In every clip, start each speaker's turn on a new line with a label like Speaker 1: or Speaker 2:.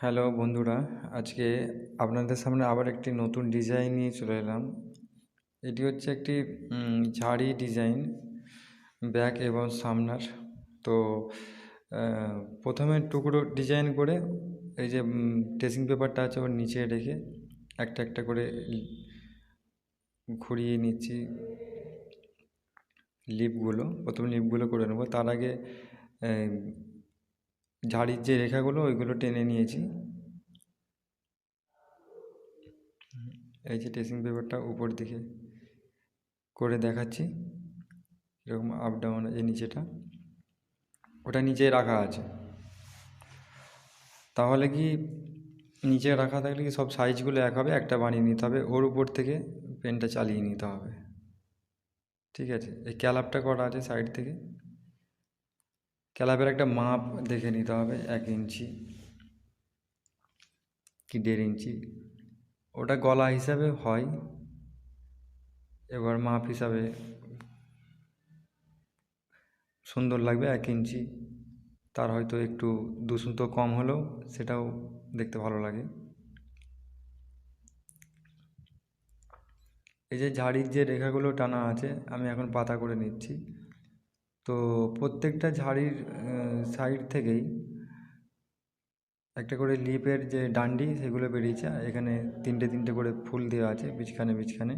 Speaker 1: Hello বন্ধুরা, আজকে আপনাদের সামনে আবার একটি নতুন ডিজাইন নিয়ে চলে এলাম। এটি হচ্ছে একটি ঝাড়ি ডিজাইন, ব্যাক এবং সামনার। তো প্রথমে টুকরো ডিজাইন করে এই যে ড্রেসিং পেপারটা আছে ওর নিচে রেখে একটা একটা করে ঘুরিয়ে নিচ্ছি লিপগুলো। প্রথম লিপগুলো করে নেব। তার আগে ঝাড়ির যে রেখাগুলো, ওইগুলো টেনে নিয়েছি। এই যে ড্রেসিং পেপারটা উপর দিকে করে দেখাচ্ছি, এরকম আপ ডাউন এই নিচেটা। ওটা নিচে রাখা আছে। তাহলে কি নিচে রাখা থাকলে কি সব সাইজগুলো এক হবে? একটা বানিয়ে নিতে হবে। ওর উপর থেকে পেনটা চালিয়ে নিতে হবে। ঠিক আছে? এই ক্যালাপটা করা আছে সাইড থেকে। ক্যালাপের একটা মাপ দেখে নিতে হবে, এক ইঞ্চি কি দেড় ইঞ্চি। ওটা গলা হিসাবে হয়, এবার মাপ হিসাবে সুন্দর লাগবে এক ইঞ্চি। তার হয়তো একটু দুশুতো কম হলেও সেটাও দেখতে ভালো লাগে। এই যে ঝাড়ির যে রেখাগুলো টানা আছে, আমি এখন পাতা করে নিচ্ছি। তো প্রত্যেকটা ঝাড়ির সাইড থেকেই একটা করে লিপের যে ডান্ডি সেগুলো বেরিয়েছে এখানে তিনটে তিনটে করে ফুল দেওয়া আছে বিছখানে বিছখানে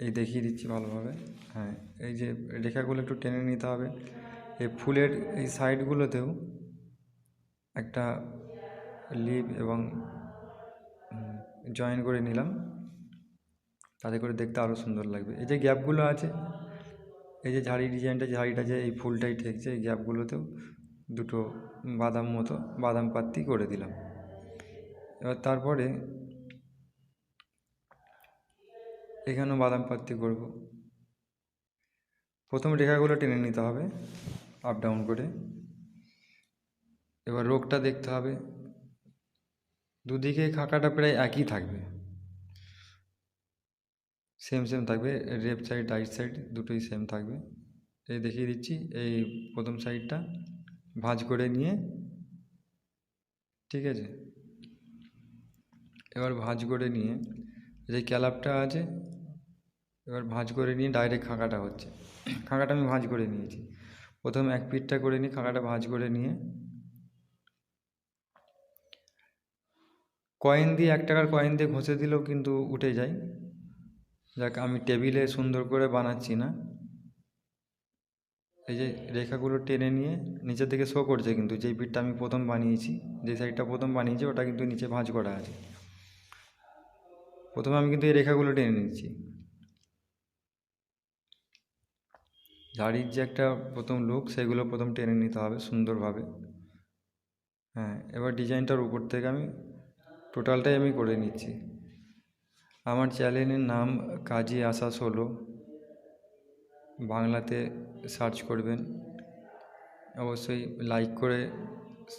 Speaker 1: এই দেখিয়ে দিচ্ছি ভালোভাবে। হ্যাঁ এই যে রেখাগুলো একটু টেনে নিতে হবে। এই ফুলের এই সাইডগুলোতেও একটা লিপ এবং জয়েন করে নিলাম। তাতে করে দেখতে আরও সুন্দর লাগবে। এই যে গ্যাপগুলো আছে এই যে ঝাড়ি ডিজাইনটা, ঝাড়িটা যে এই ফুলটাই ঠেকছে এই গ্যাপগুলোতেও দুটো বাদাম মতো বাদাম পাত্তি করে দিলাম। এবার তারপরে এখানেও বাদাম পাত্তি করব। প্রথম রেখাগুলো টেনে নিতে হবে আপ ডাউন করে। এবার রোগটা দেখতে হবে। দুদিকে খাকাটা প্রায় একই থাকবে। সেম সেম থাকবে। লেফট সাইড রাইট সাইড দুটোই সেম থাকবে। এই দেখিয়ে দিচ্ছি, এই প্রথম সাইডটা ভাঁজ করে নিয়ে, ঠিক আছে? এবার ভাঁজ করে নিয়ে, যে ক্যালাপটা আছে, এবার ভাঁজ করে নিয়ে ডাইরেক্ট খাঁকাটা হচ্ছে। খাঁকাটা আমি ভাঁজ করে নিয়েছি। প্রথম এক পিঠটা করে নিয়ে খাঁকাটা ভাঁজ করে নিয়ে কয়েন দিয়ে এক টাকার কয়েন দিয়ে ঘষে দিলেও কিন্তু উঠে যায়। যাক, আমি টেবিলে সুন্দর করে বানাচ্ছি না। এই যে রেখাগুলো টেনে নিয়ে নিচের দিকে শো করছে কিন্তু, যেই পিঠটা আমি প্রথম বানিয়েছি, যে সাইডটা প্রথম বানিয়েছি, ওটা কিন্তু নিচে ভাঁজ করা আছে। প্রথমে আমি কিন্তু এই রেখাগুলো টেনে নিচ্ছি। ঝাড়ির যে একটা প্রথম লুক সেগুলো প্রথম টেনে নিতে হবে সুন্দরভাবে। হ্যাঁ এবার ডিজাইনটার উপর থেকে আমি টোটালটাই আমি করে নিচ্ছি। আমার চ্যানেলের নাম কাজী আশা ষোলো বাংলাতে সার্চ করবেন। অবশ্যই লাইক করে,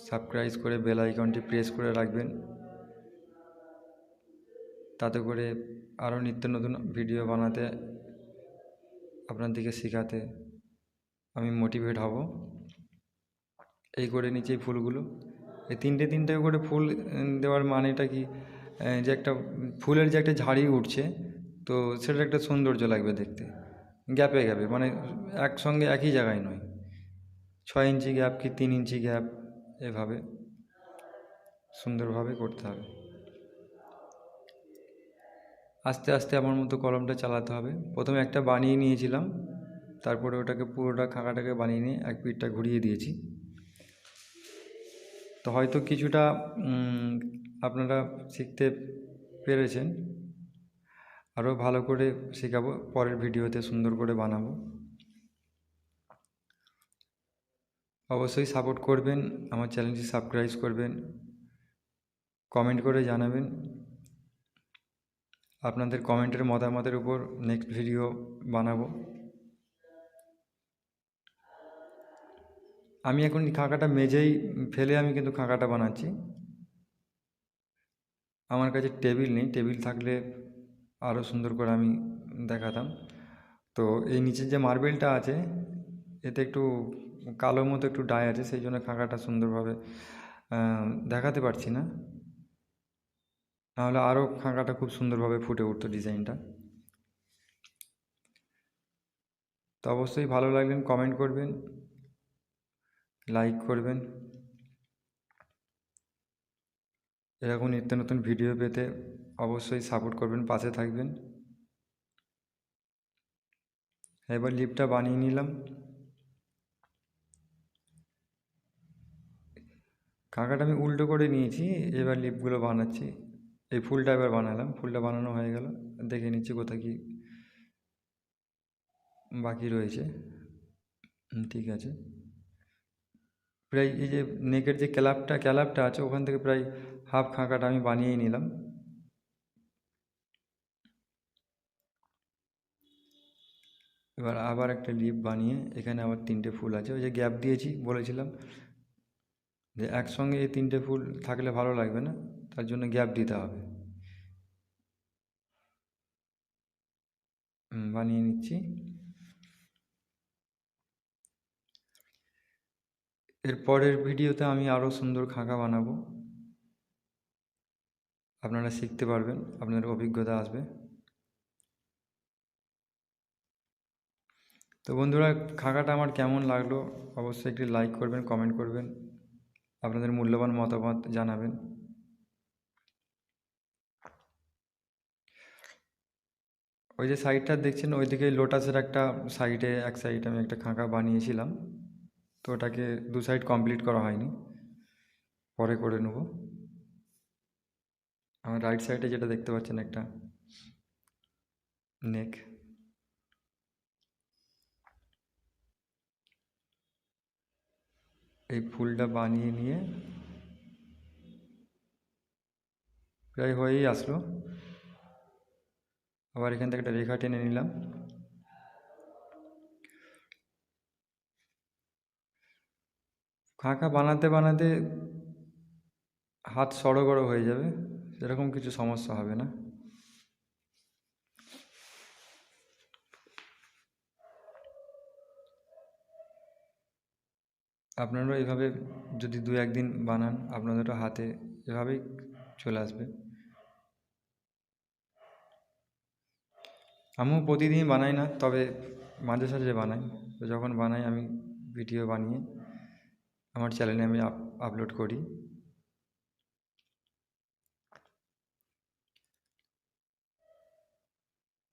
Speaker 1: সাবস্ক্রাইব করে, বেল আইকনটি প্রেস করে রাখবেন। তাতে করে আরও নিত্য নতুন ভিডিও বানাতে আপনাদেরকে শেখাতে আমি মোটিভেট হব। এই করে নিচে ফুলগুলো। এই তিনটে তিনটে করে ফুল দেওয়ার মানেটা কি? যে একটা ফুলের যে একটা ঝাড়ি উঠছে, তো সেটা একটা সৌন্দর্য লাগবে দেখতে। গ্যাপে গ্যাপে মানে একসঙ্গে একই জায়গায় নয়। ছয় ইঞ্চি গ্যাপ কি তিন ইঞ্চি গ্যাপ, এভাবে সুন্দরভাবে করতে হবে। আস্তে আস্তে আমার মতো কলমটা চালাতে হবে। প্রথমে একটা বানিয়ে নিয়েছিলাম, তারপরে ওটাকে পুরোটা খাঁকাটাকে বানিয়ে নিয়ে এক পিঠটা ঘুরিয়ে দিয়েছি। তো হয়তো কিছুটা আপনারা শিখতে পেরেছেন। আরও ভালো করে শেখাবো, পরের ভিডিওতে সুন্দর করে বানাবো। অবশ্যই সাপোর্ট করবেন, আমার চ্যানেলটি সাবস্ক্রাইব করবেন কমেন্ট করে জানাবেন। আপনাদের কমেন্টের মতামতের উপর নেক্সট ভিডিও বানাবো। আমি এখন খাঁকাটা মেজেই ফেলে আমি কিন্তু খাঁকাটা বানাচ্ছি। আমার কাছে টেবিল নেই। টেবিল থাকলে আরও সুন্দর করে আমি দেখাতাম। তো এই নিচের যে মার্বেলটা আছে, এতে একটু কালো মতো একটু ডাই আছে, সেই জন্য খাঁকাটা সুন্দরভাবে দেখাতে পারছি না। নাহলে আরও খাঁকাটা খুব সুন্দরভাবে ফুটে উঠতো ডিজাইনটা তো অবশ্যই ভালো লাগলেন কমেন্ট করবেন লাইক করবেন। এরকম নিত্য নতুন ভিডিও পেতে অবশ্যই সাপোর্ট করবেন, পাশে থাকবেন। এবার লিপটা বানিয়ে নিলাম। কাঁকাটা আমি উল্টো করে নিয়েছি, এবার লিপগুলো বানাচ্ছি। এই ফুলটা এবার বানালাম, ফুলটা বানানো হয়ে গেল। দেখে নিচ্ছি কোথায় কি বাকি রয়েছে। ঠিক আছে। প্রায় এই যে নেকের যে ক্যালাপটা ক্যালাপটা আছে, ওখান থেকে প্রায় হাফ খাঁকাটা আমি বানিয়েই নিলাম। এবার আবার একটা লিপ বানিয়ে এখানে আবার তিনটে ফুল আছে। ওই যে গ্যাপ দিয়েছি, বলেছিলাম যে একসঙ্গে এই তিনটে ফুল থাকলে ভালো লাগবে না, তার জন্য গ্যাপ দিতে হবে। বানিয়ে নিচ্ছি। এর পরের ভিডিওতে আমি আরও সুন্দর খাঁকা বানাবো। আপনারা শিখতে পারবেন, আপনাদের অভিজ্ঞতা আসবে। তো বন্ধুরা, খাঁকাটা আমার কেমন লাগল অবশ্যই একটি লাইক করবেন কমেন্ট করবেন, আপনাদের মূল্যবান মতামত জানাবেন। ওই যে সাইডটা দেখছেন, ওইদিকে লোটাসের একটা সাইডে এক সাইডে আমি একটা খাঁকা বানিয়েছিলাম। তো ওটাকে দু সাইড কমপ্লিট করা হয়নি। পরে করে নেব। আমার রাইট সাইডে যেটা দেখতে পাচ্ছেন একটা নেক এই ফুলটা বানিয়ে নিয়ে প্রায় হয়েই আসলো। আবার এখান থেকে একটা রেখা টেনে নিলাম। খাঁকা বানাতে বানাতে হাত সড়ো হয়ে যাবে, সেরকম কিছু সমস্যা হবে না। আপনারাও এভাবে যদি দু একদিন বানান, আপনাদেরও হাতে এভাবেই চলে আসবে। আমিও প্রতিদিন বানাই না, তবে মাঝে সাঝে বানাই। তো যখন বানাই আমি ভিডিও বানিয়ে আমার চ্যানেলে আমি আপ আপলোড করি।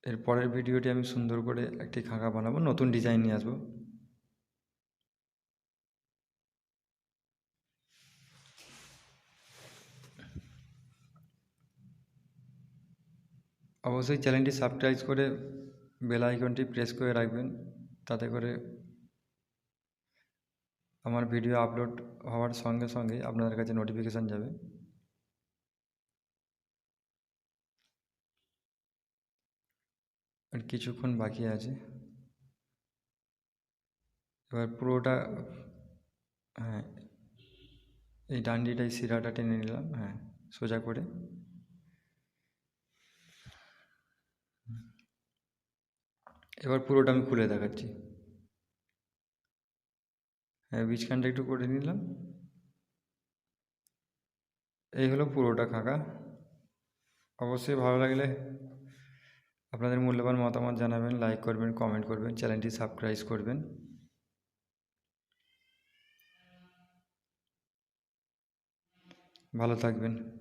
Speaker 1: এর পরের ভিডিওটি আমি সুন্দর করে একটি খাঁকা বানাবো, নতুন ডিজাইন নিয়ে আসব। অবশ্যই চ্যানেলটি সাবস্ক্রাইব করে বেল আইকনটি প্রেস করে রাখবেন, তাতে করে আমার ভিডিও আপলোড হওয়ার সঙ্গে সঙ্গে আপনাদের কাছে নোটিফিকেশান যাবে। আর কিছুক্ষণ বাকি আছে। এবার পুরোটা হ্যাঁ এই ডান্ডিটাই শিরাটা টেনে নিলাম হ্যাঁ সোজা করে। এবার পুরোটা আমি খুলে দেখাচ্ছি। বীজখানটা একটু করে নিলাম। এই হলো পুরোটা খাঁকা। অবশ্যই ভালো লাগলে আপনাদের মূল্যবান মতামত জানাবেন লাইক করবেন কমেন্ট করবেন চ্যানেলটি সাবস্ক্রাইব করবেন। ভালো থাকবেন।